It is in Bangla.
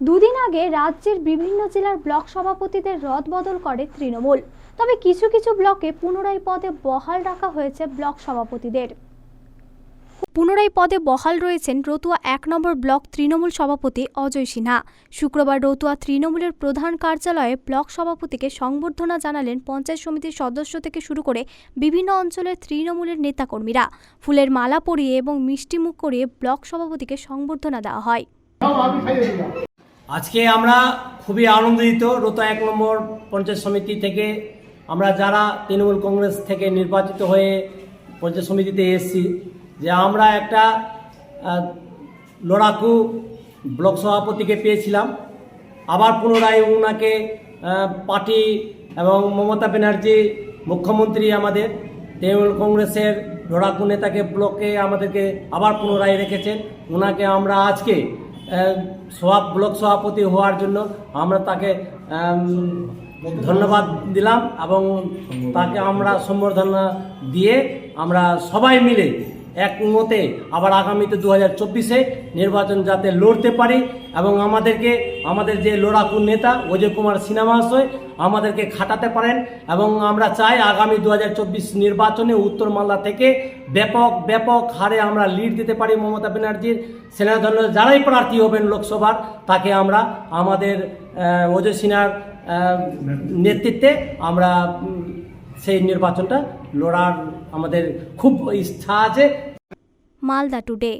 দুদিন আগে রাজ্যের বিভিন্ন জেলার ব্লক সভাপতিদের রদবদল করে তৃণমূল। তবে কিছু কিছু ব্লকে পুনরায় পদে বহাল রাখা হয়েছে ব্লক সভাপতিদের। পুনরায় পদে বহাল রয়েছেন রতুয়া এক নম্বর ব্লক তৃণমূল সভাপতি অজয় সিনহা। শুক্রবার রতুয়া তৃণমূলের প্রধান কার্যালয়ে ব্লক সভাপতিকে সংবর্ধনা জানালেন পঞ্চায়েত সমিতির সদস্য থেকে শুরু করে বিভিন্ন অঞ্চলের তৃণমূলের নেতাকর্মীরা। ফুলের মালা পরিয়ে এবং মিষ্টিমুখ করিয়ে ব্লক সভাপতিকে সংবর্ধনা দেওয়া হয়। আজকে আমরা খুবই আনন্দিত রোতা এক নম্বর পঞ্চায়েত সমিতি থেকে। আমরা যারা তৃণমূল কংগ্রেস থেকে নির্বাচিত হয়ে পঞ্চায়েত সমিতিতে এসেছি, যে আমরা একটা লড়াকু ব্লক সভাপতিকে পেয়েছিলাম। আবার পুনরায় ওনাকে পার্টি এবং মমতা ব্যানার্জি, মুখ্যমন্ত্রী আমাদের, তৃণমূল কংগ্রেসের লড়াকু নেতাকে ব্লকে আমাদেরকে আবার পুনরায় রেখেছেন। ওনাকে আমরা আজকে সভা, ব্লক সভাপতি হওয়ার জন্য আমরা তাকে ধন্যবাদ দিলাম এবং তাকে আমরা সম্বর্ধনা দিয়ে আমরা সবাই মিলে একমতে আবার আগামীতে দু হাজার চব্বিশে নির্বাচন যাতে লড়তে পারি এবং আমাদেরকে, আমাদের যে লড়াকু নেতা অজয় কুমার সিনহা মহাশয় আমাদেরকে খাটাতে পারেন এবং আমরা চাই আগামী দু হাজার চব্বিশ নির্বাচনে উত্তর মালদা থেকে ব্যাপক ব্যাপক হারে আমরা লিড দিতে পারি মমতা ব্যানার্জির। সেনাধন্য যারাই প্রার্থী হবেন লোকসভার, তাকে আমরা আমাদের অজয় সিনহার নেতৃত্বে আমরা সেই নির্বাচনটা লড়ার আমাদের খুব ইচ্ছা আছে। মালদা টুডে।